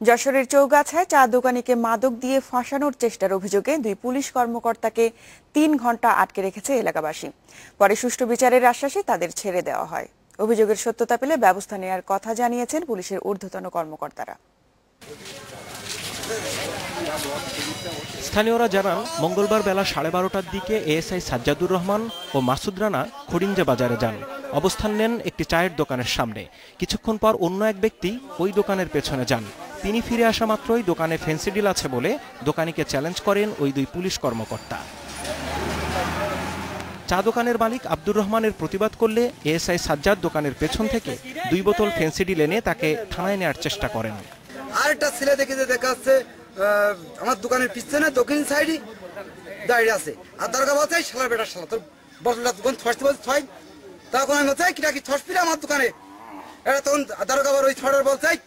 যশোরের চৌগাছায় চা দোকানিকে মাদক দিয়ে ফাঁসানোর চেষ্টার অভিযোগে দুই পুলিশ কর্মকর্তাকে তিন ঘণ্টা আটকে রেখেছে এলাকাবাসী। পরে সুষ্ঠু বিচারের আশ্বাসে তাদের ছেড়ে দেওয়া হয়। অভিযোগের সত্যতা পেলে ব্যবস্থা নেওয়ার কথা জানিয়েছেন পুলিশের ঊর্ধ্বতন কর্মকর্তারা। স্থানীয়রা জানান, মঙ্গলবার বেলা সাড়ে বারোটার দিকে এএসআই সাজ্জাদুর রহমান ও মাসুদ রানা খড়িঞ্জা বাজারে যান। অবস্থান নেন একটি চায়ের দোকানের সামনে। কিছুক্ষণ পর অন্য এক ব্যক্তি ওই দোকানের পেছনে যান। তিনি ফিরে আসা মাত্রই দোকানে ফেন্সিডিল আছে বলে দোকানিকে চ্যালেঞ্জ করেন ওই দুই পুলিশ কর্মকর্তা। চা দোকানের মালিক আব্দুর রহমানের প্রতিবাদ করলে এএসআই সাজ্জাদ দোকানের পেছন থেকে দুই বোতল ফেন্সিডিল এনে তাকে থানায় নেওয়ার চেষ্টা করেন। আরেকটা ছেলে দেখে যে দেখা যাচ্ছে আমার দোকানের পিছনে দক্ষিণ সাইডে দাঁড়িয়ে আছে। আর দরগা বলছে "এই শালা বেটা শালা। তোর তখন আমি বলছি "এই কিটা কি থস পিলে আমার দোকানে? এটা তখন দারোগা আবার ওই ছড়ার বলছে "এই,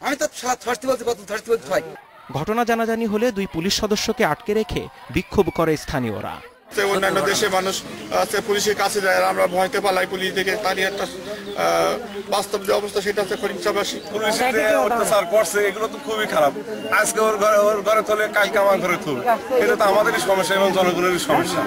আমি তো থসতে বলছি বোতল থসতে বলছি ছয়। ঘটনা জানাজানি হলে দুই পুলিশ সদস্যকে আটকে রেখে বিক্ষোভ করে স্থানীয়রা। অন্যান্য দেশে মানুষ আছে পুলিশের কাছে যায় আমরা ভয়তে পালাই পুলিশ থেকে তারই একটা আহ, বাস্তব যে অবস্থা সেটা হচ্ছে ফরিদচাবাসী পুলিশের যে অত্যাচার করছে এগুলো তো খুবই খারাপ। আজকে ওর ঘরে ওর ঘরে তোলে কালকে আমার ঘরে তুল। এটা তো আমাদেরই সমস্যা এবং জনগণেরই সমস্যা।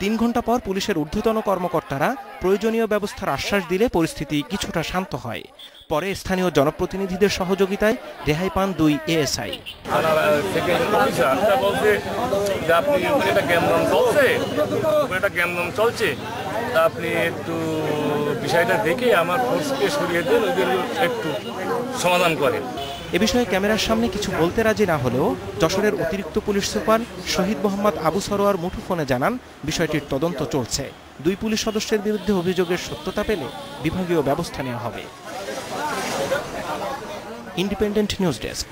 তিন ঘণ্টা পর পুলিশের ঊর্ধ্বতন কর্মকর্তারা প্রয়োজনীয় ব্যবস্থার আশ্বাস দিলে পরিস্থিতি কিছুটা শান্ত হয়। পরে স্থানীয় জনপ্রতিনিধিদের সহযোগিতায় রেহাই পান দুই এএসআই। চলছে আপনি একটু বিষয়টা দেখে আমার ফোর্সকে সরিয়ে দেন ওদের একটু সমাধান করেন। এ বিষয়ে ক্যামেরার সামনে কিছু বলতে রাজি না হলেও যশোরের অতিরিক্ত পুলিশ সুপার শহীদ মোহাম্মদ আবু সরোয়ার মুঠোফোনে জানান, বিষয়টির তদন্ত চলছে। দুই পুলিশ সদস্যের বিরুদ্ধে অভিযোগের সত্যতা পেলে বিভাগীয় ব্যবস্থা নেওয়া হবে। Independent news desk.